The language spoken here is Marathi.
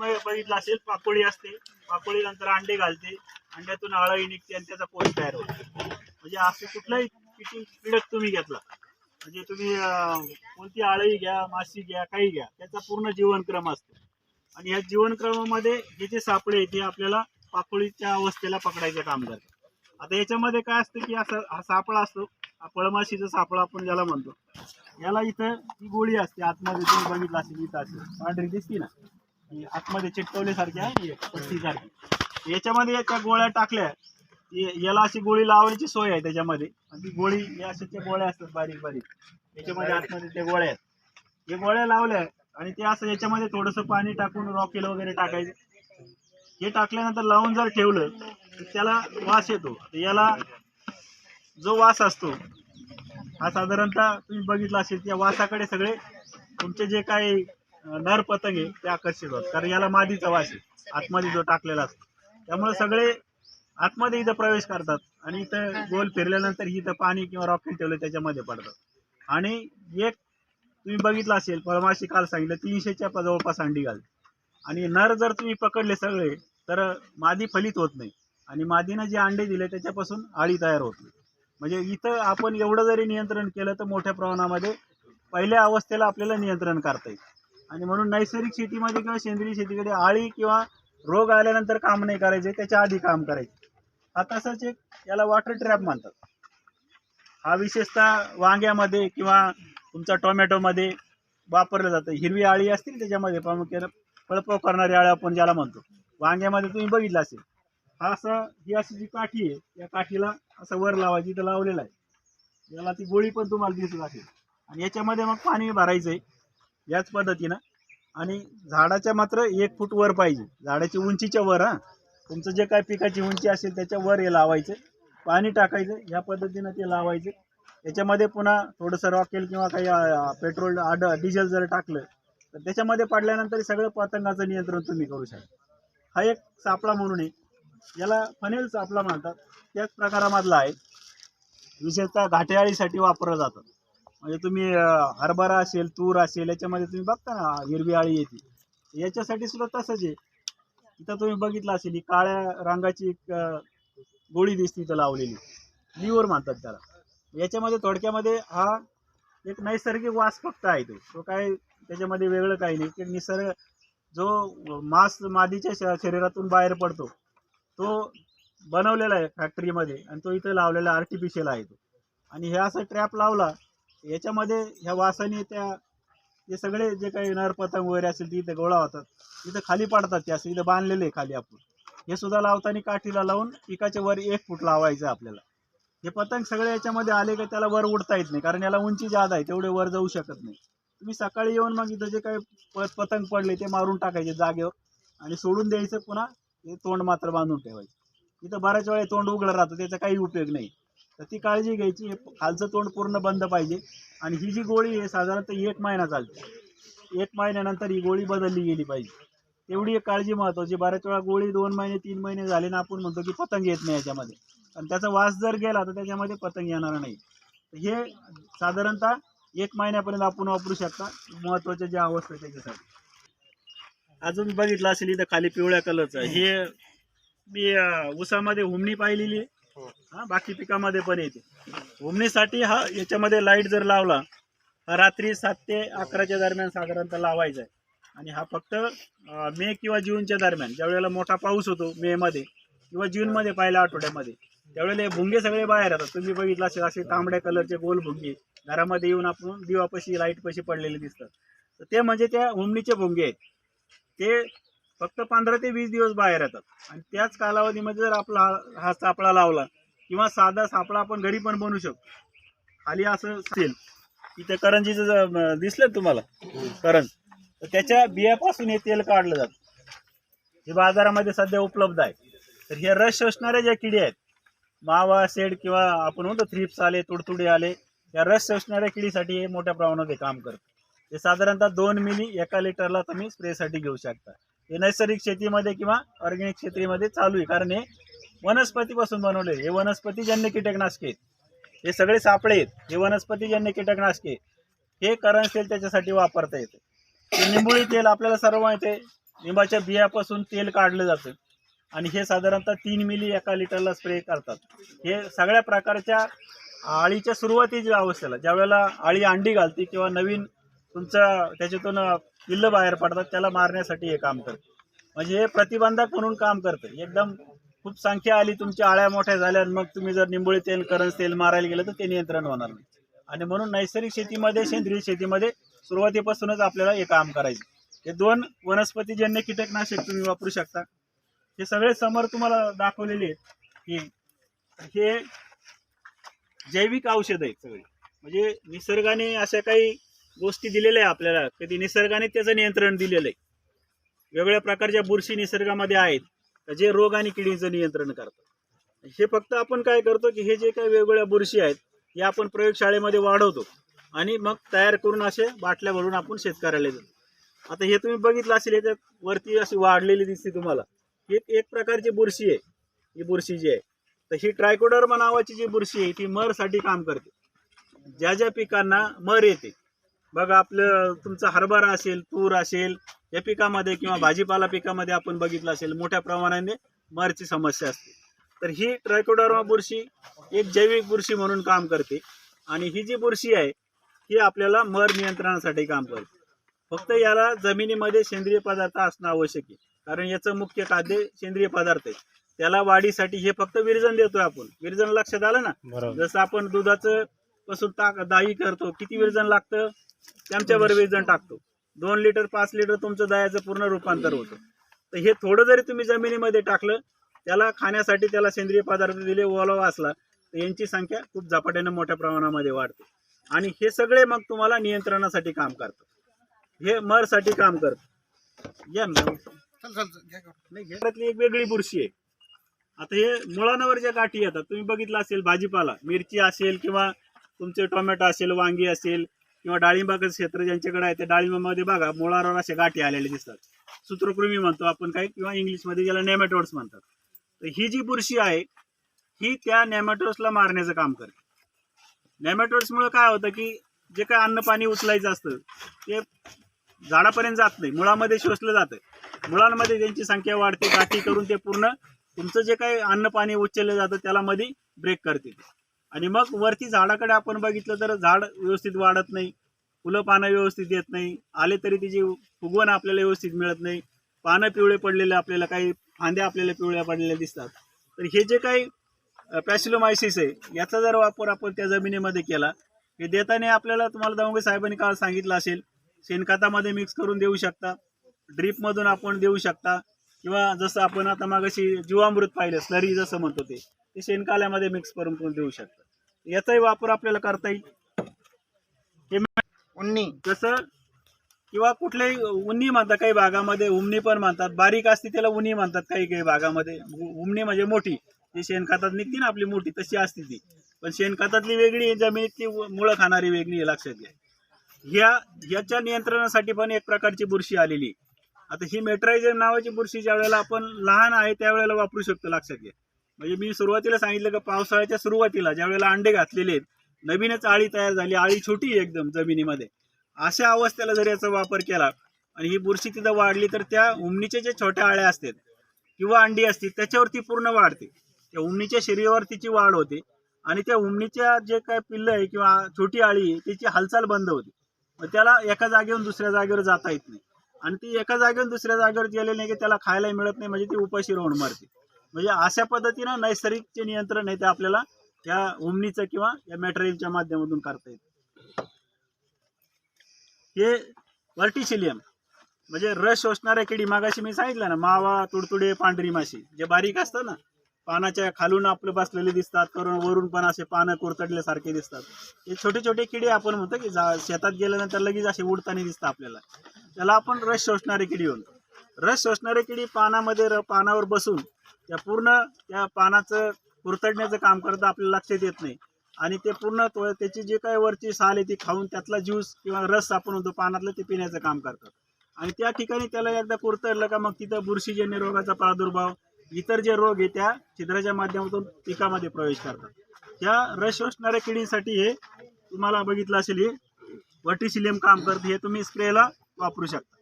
बघितलं असेल पाकोळी असते. पाकोळी नंतर अंडे घालते. अंड्यातून आळी निघते आणि त्याचा कोष तयार होतो. म्हणजे असं कुठलाही किती पिडक तुम्ही घेतला म्हणजे तुम्ही कोणती आळई घ्या माशी घ्या काही घ्या त्याचा पूर्ण जीवनक्रम असतो. आणि ह्या जीवनक्रमामध्ये हे जे सापळे आहेत ते आपल्याला पाकोळीच्या अवस्थेला पकडायचं काम करतात. आता याच्यामध्ये काय असतं की असं हा सापळा असतो. हा पळमाशीचा सापळा आपण ज्याला म्हणतो. याला इथं ही गोळी असते. आतमध्ये तुम्ही बघितलं असेल इथं असेल. पांढरी दिसती ना? म्हणजे आतमध्ये चिटकवल्यासारखी आहे पट्टीसारखी. याच्यामध्ये त्या गोळ्या टाकल्या याला अशी गोळी लावण्याची सोय आहे त्याच्यामध्ये. आणि ती गोळी या अशा त्या गोळ्या असतात बारीक बारीक. याच्यामध्ये आतमध्ये त्या गोळ्या आहेत. हे गोळ्या लावल्या आणि ते असं याच्यामध्ये थोडंसं पाणी टाकून रॉकेल वगैरे टाकायचं. हे टाकल्यानंतर लावून जर ठेवलं तर त्याला वास येतो. तर याला जो वास असतो हा साधारणतः तुम्ही बघितला असेल त्या वासाकडे सगळे तुमचे जे काही नर पतंग आहे ते आकर्षित होतात. कारण याला मादीचा वास आहे. आतमध्ये जो टाकलेला असतो. त्यामुळे सगळे आतमध्ये इथं प्रवेश करतात आणि इथं गोल फिरल्यानंतर इथं पाणी किंवा रॉकेट ठेवलं त्याच्यामध्ये पडतात आणि एक तुम्ही बघितलं असेल पळमाशी काल सांगितलं तीनशेच्या जवळपास अंडी घालते आणि नर जर तुम्ही पकडले सगळे तर मादी फलित होत नाही. आणि मादीनं जे अंडे दिले त्याच्यापासून आळी तयार होत नाही. म्हणजे इथं आपण एवढं जरी नियंत्रण केलं तर मोठ्या प्रमाणामध्ये पहिल्या अवस्थेला आपल्याला नियंत्रण करता येईल. आणि म्हणून नैसर्गिक शेतीमध्ये किंवा सेंद्रिय शेतीकडे आळी किंवा रोग आल्यानंतर काम नाही करायचे त्याच्या आधी काम करायचे. हा तसंच एक याला वॉटर ट्रॅप म्हणतात. हा विशेषतः वांग्यामध्ये किंवा तुमच्या टोमॅटोमध्ये वापरलं जातं. हिरवी आळी असतील त्याच्यामध्ये प्रामुख्यानं फळपव करणारी आळी आपण ज्याला म्हणतो. वांग्यामध्ये तुम्ही बघितलं असेल. हा असं ही अशी जी काठी आहे या काठीला असं वर लावायची इथं लावलेलं आहे. याला ती गोळी पण तुम्हाला दिसत असेल. आणि याच्यामध्ये मग पाणी भरायचं आहे याच पद्धतीनं. आणि झाडाच्या मात्र एक फूट वर पाहिजे. झाडाची उंचीच्या वर हां. तुमचं जे काय पिकाची उंची असेल त्याच्या वर हे लावायचं. पाणी टाकायचं या पद्धतीनं ते लावायचं. याच्यामध्ये पुन्हा थोडंसं रॉकेल किंवा काही पेट्रोल आड डिझेल जर टाकलं तर त्याच्यामध्ये पडल्यानंतर सगळं पतंगाचं नियंत्रण तुम्ही करू शकता. हा एक सापळा म्हणून आहे याला फनेल सापळा म्हणतात. त्याच प्रकारामधला आहे. विशेषतः घाटेआळीसाठी वापरलं जातं. म्हणजे तुम्ही हरभरा असेल तूर असेल याच्यामध्ये तुम्ही बघता ना हिरवी आळी येते. याच्यासाठी सुद्धा तसंच आहे. इथं तुम्ही बघितलं असेल ही काळ्या रंगाची एक गोळी दिसते इथं लावलेली. लिव्हर म्हणतात त्याला. याच्यामध्ये थोडक्यामध्ये हा एक नैसर्गिक वास फक्त आहे तो. तो काय त्याच्यामध्ये वेगळं काही नाही. की निसर्ग जो मांस मादीच्या श- शरीरातून बाहेर पडतो तो बनवलेला आहे फॅक्टरीमध्ये आणि तो इथं लावलेला आर्टिफिशियल आहे तो. आणि हे असं ट्रॅप लावला याच्यामध्ये ह्या वासाने त्या हे सगळे जे काही नर पतंग वगैरे असेल ते इथे गोळा होतात. इथं खाली पडतात ते असं इथं बांधलेले आहे खाली आपण. हे सुद्धा लावताना काठीला लावून पिकाच्या वर एक फूट लावायचं आपल्याला. हे पतंग सगळे याच्यामध्ये आले का त्याला वर उडता येत नाही कारण याला उंची जादा आहे तेवढे वर जाऊ शकत नाही. तुम्ही सकाळी येऊन मग इथं जे काही पतंग पडले ते मारून टाकायचे जागेवर आणि सोडून द्यायचं पुन्हा ते तोंड मात्र बांधून ठेवायचं. इथं बऱ्याच वेळा तोंड उघडं राहतं त्याचा काही उपयोग नाही. तर ती काळजी घ्यायची हे खालचं तोंड पूर्ण बंद पाहिजे. आणि ही जी गोळी आहे साधारणतः एक महिना चालते. एक महिन्यानंतर ही गोळी बदलली गेली पाहिजे. तेवढी एक काळजी महत्वाची. बऱ्याच वेळा गोळी दोन महिने तीन महिने झाले ना आपण म्हणतो की पतंग येत नाही याच्यामध्ये. आणि त्याचा वास जर गेला तर त्याच्यामध्ये पतंग येणार नाही. तर हे साधारणतः एक महिन्यापर्यंत आपण वापरू शकता. महत्त्वाच्या ज्या अवस्था त्याच्यासाठी. अजून बघितलं असेल इथं खाली पिवळ्या कलरचं. हे मी उसामध्ये हुमणी पाहिलेली आहे. हा बाकी पिकामध्ये पण येते. हुमणीसाठी हा याच्यामध्ये लाइट जर लावला हा रात्री सात ते अकराच्या दरम्यान साधारणतः लावायचा आहे. आणि हा फक्त मे किंवा जूनच्या दरम्यान ज्यावेळेला मोठा पाऊस होतो मे मध्ये किंवा जूनमध्ये पहिल्या आठवड्यामध्ये त्यावेळेला हे भुंगे सगळे बाहेर येतात. तुम्ही बघितलं असेल असे तांबड्या कलरचे गोल भुंगे घरामध्ये येऊन आपण दिवापाशी लाइट पशी पडलेले दिसतात. तर ते म्हणजे त्या हुमणीचे भुंगे आहेत. ते फक्त पंधरा ते वीस दिवस बाहेर येतात. आणि त्याच कालावधीमध्ये जर आपला हा- हा सापळा लावला किंवा साधा सापळा आपण घरी पण बनवू शकतो. खाली असं असेल इथे करंजीचं जर दिसलं तुम्हाला? करंज. तर त्याच्या बियापासून हे तेल काढलं जातं. हे बाजारामध्ये सध्या उपलब्ध आहे. तर हे रस शोषणारे ज्या किडी आहेत मावा सेड किंवा आपण म्हणतो थ्रिप्स आले तुडतुडे आले या रस शोषणाऱ्या किडीसाठी हे मोठ्या प्रमाणात हे काम करतं. ते साधारणतः दोन मिली एका लिटरला तुम्ही स्प्रेसाठी घेऊ शकता. हे नैसर्गिक शेतीमध्ये किंवा ऑर्गॅनिक शेतीमध्ये चालू आहे. कारण हे वनस्पतीपासून बनवले हे वनस्पतीजन्य कीटकनाशके आहेत. हे सगळे सापळे आहेत. हे वनस्पतीजन्य कीटकनाशके हे करण तेल त्याच्यासाठी वापरता येते. हे निंबुळी तेल आपल्याला सर्व माहिती आहे. लिंबाच्या बियापासून तेल काढलं जातं. आणि हे साधारणतः तीन मिली एका लिटरला स्प्रे करतात. हे सगळ्या प्रकारच्या आळीच्या सुरुवातीच्या अवस्थेला ज्या वेळेला आळी अंडी घालते किंवा नवीन तुमचं त्याच्यातून किल्ल बाहेर पडतात त्याला मारण्यासाठी हे काम करते. म्हणजे हे प्रतिबंधक म्हणून काम करतं. एकदम खूप संख्या आली तुमच्या आळ्या मोठ्या झाल्या मग तुम्ही जर निंबोळी तेल करंज तेल मारायला गेलं तर ते नियंत्रण होणार नाही. आणि म्हणून नैसर्गिक शेतीमध्ये सेंद्रिय शेतीमध्ये सुरुवातीपासूनच आपल्याला हे काम करायचं. हे दोन वनस्पतीजन्य कीटकनाशक तुम्ही वापरू शकता. हे सगळे समोर तुम्हाला दाखवलेले आहेत हे हे जैविक औषध आहेत सगळे. म्हणजे निसर्गाने अशा काही गोष्टी दिलेल्या आहे आपल्याला. कधी निसर्गाने त्याचं नियंत्रण दिलेलं आहे. वेगवेगळ्या प्रकारच्या बुरशी निसर्गामध्ये आहेत. जे रोग आणि किडीचं नियंत्रण करतात. हे फक्त आपण काय करतो की हे जे काही वेगवेगळ्या बुरशी आहेत हे आपण प्रयोगशाळेमध्ये वाढवतो. आणि मग तयार करून असे बाटल्या भरून आपण शेतकऱ्याला देतो. आता हे तुम्ही बघितलं असेल याच्यात वरती अशी वाढलेली दिसते तुम्हाला. ही एक प्रकारची बुरशी आहे. ही बुरशी जी आहे. तर ही ट्रायकोडर्मा नावाची जी बुरशी आहे ती मरसाठी काम करते. ज्या ज्या पिकांना मर येते बघा आपलं तुमचा हरभरा असेल तूर असेल या पिकामध्ये किंवा भाजीपाला पिकामध्ये आपण बघितलं असेल मोठ्या प्रमाणाने मरची समस्या असते. तर ही ट्रायकोडर्मा बुरशी एक जैविक बुरशी म्हणून काम करते आणि ही जी बुरशी आहे ही आपल्याला मर नियंत्रणासाठी काम करते. फक्त याला जमिनीमध्ये सेंद्रिय पदार्थ असणं आवश्यक आहे. कारण याचं मुख्य खाद्य सेंद्रिय पदार्थ आहे. त्याला वाढीसाठी हे फक्त विरजन देतोय आपण. विरजन लक्षात आलं ना? जसं आपण दुधाचं पासून ताक दही करतो किती विरजन लागतं? चमच्याभर विरजन टाकतो. दोन लिटर पाच लिटर तुमचं दह्याचं पूर्ण रूपांतर होतं. तर हे थोडं जरी तुम्ही जमिनीमध्ये टाकलं त्याला खाण्यासाठी त्याला सेंद्रिय पदार्थ दिले ओलावा असला तर यांची संख्या खूप झपाट्याने मोठ्या प्रमाणामध्ये वाढते. आणि हे सगळे मग तुम्हाला नियंत्रणासाठी काम करतात हे मरसाठी काम करतं. या. नाही घरातली एक वेगळी बुरशी आहे. आता हे मुळांवर ज्या गाठी येतात तुम्ही बघितलं असेल भाजीपाला मिरची असेल किंवा तुमचे टोमॅटो असेल वांगी असेल किंवा डाळिंबाचं क्षेत्र ज्यांच्याकडे आहे त्या डाळिंबामध्ये बघा मुळावर असे गाठी आलेले दिसतात. सूत्रकृमी म्हणतो आपण काही किंवा इंग्लिशमध्ये ज्याला नेमॅटोड्स म्हणतात. तर ही जी बुरशी आहे ही त्या नेमॅटोड्सला मारण्याचं काम करते. नेमॅटोड्समुळे काय होतं की जे काय अन्न पाणी उचलायचं असतं ते झाडापर्यंत जात नाही मुळामध्ये शोषलं जातं. मुळांमध्ये त्यांची संख्या वाढते गाठी करून ते पूर्ण तुमचं जे काही अन्न पाणी उचललं जातं त्याला मध्ये ब्रेक करते आणि मग वरती झाडाकडे आपण बघितलं तर झाड व्यवस्थित वाढत नाही फुलं पानं व्यवस्थित येत नाही आले तरी तिची फुगवण आपल्याला व्यवस्थित मिळत नाही पानं पिवळे पडलेले आपल्याला काही फांद्या आपल्याला पिवळ्या पडलेल्या दिसतात. तर हे जे काही पॅसिलोमायसिस आहे याचा जर वापर आपण त्या जमिनीमध्ये केला हे देताना आपल्याला तुम्हाला दामोगे साहेबांनी काल सांगितलं असेल शेणखतामध्ये मिक्स करून देऊ शकता ड्रीपमधून आपण देऊ शकता किंवा जसं आपण आता मागाशी जीवामृत पाहिलं स्लरी जसं म्हणतो ते. ते शेणकाल्यामध्ये मिक्स करून पण देऊ शकता. याचाही वापर आपल्याला करता येईल. हे उन्नी. जसं किंवा कुठल्याही उन्नी म्हणतात काही भागामध्ये उमणी पण म्हणतात. बारीक असते त्याला उन्नी म्हणतात काही काही भागामध्ये. उ- उमणी म्हणजे मोठी. ती शेणखतात निघते ना आपली मोठी तशी असते ती. पण शेणखतातली वेगळी जमिनीतली मुळं खाणारी वेगळी आहे लक्षात घ्या. ह्या ह्याच्या नियंत्रणासाठी पण एक प्रकारची बुरशी आलेली. आता ही मेट्रायझर नावाची बुरशी ज्या वेळेला आपण लहान आहे त्यावेळेला वापरू शकतो लक्षात घ्या. म्हणजे मी सुरुवातीला सांगितलं का पावसाळ्याच्या सुरुवातीला ज्या वेळेला अंडे घातलेले आहेत नवीनच आळी तयार झाली आळी छोटी आहे एकदम जमिनीमध्ये. अशा अवस्थेला जर याचा वापर केला आणि ही बुरशी तिथं वाढली तर त्या उमणीच्या जे छोट्या आळ्या असतात किंवा अंडी असते त्याच्यावरती पूर्ण वाढते. त्या उमणीच्या शरीरावर तिची वाढ होते आणि त्या उमणीच्या जे काय पिल्लं आहे किंवा छोटी आळी आहे त्याची हालचाल बंद होते. मग त्याला एका जागेवरून दुसऱ्या जागेवर जाता येत नाही. आणि ती एका जागेवरून दुसऱ्या जागेवर गेले नाही की त्याला खायला मिळत नाही म्हणजे ती उपाशी राहून मरते. म्हणजे अशा पद्धतीनं नैसर्गिक जे नियंत्रण आहे ते आपल्याला या ओमनीचं किंवा या मॅटेरियलच्या माध्यमातून करता येतं. हे वर्टिशिलियम म्हणजे रस शोषणाऱ्या किडी मागाशी मी सांगितलं ना मावा तुडतुडे पांढरी माशी जे बारीक असतं ना पानाच्या खालून आपले बसलेले दिसतात करून वरून पण असे पानं कुरतडल्यासारखे दिसतात. हे छोटे छोटे किडे आपण म्हणतो की जा शेतात गेल्यानंतर लगेच असे उडताना दिसतात आपल्याला. त्याला आपण रस शोषणारे किडी म्हणतो. रस शोषणारे किडी पानामध्ये र पानावर बसून त्या पूर्ण त्या पानाचं कुरतडण्याचं काम करतं आपल्याला लक्षात येत नाही. आणि ते पूर्ण त्याची जी काही वरची साल आहे ती खाऊन त्यातला ज्यूस किंवा रस आपण होतो पानातलं ते पिण्याचं काम करतात. आणि त्या ठिकाणी त्याला एकदा कुरतडलं का मग तिथं बुरशीजन्य रोगाचा प्रादुर्भाव इतर जे रोग आहे त्या छिद्राच्या माध्यमातून पिकामध्ये प्रवेश करतात. त्या रस शोषणाऱ्या किडींसाठी हे तुम्हाला बघितलं असेल हे वर्टिसिलियम काम करते हे तुम्ही स्प्रेला वापरू शकता.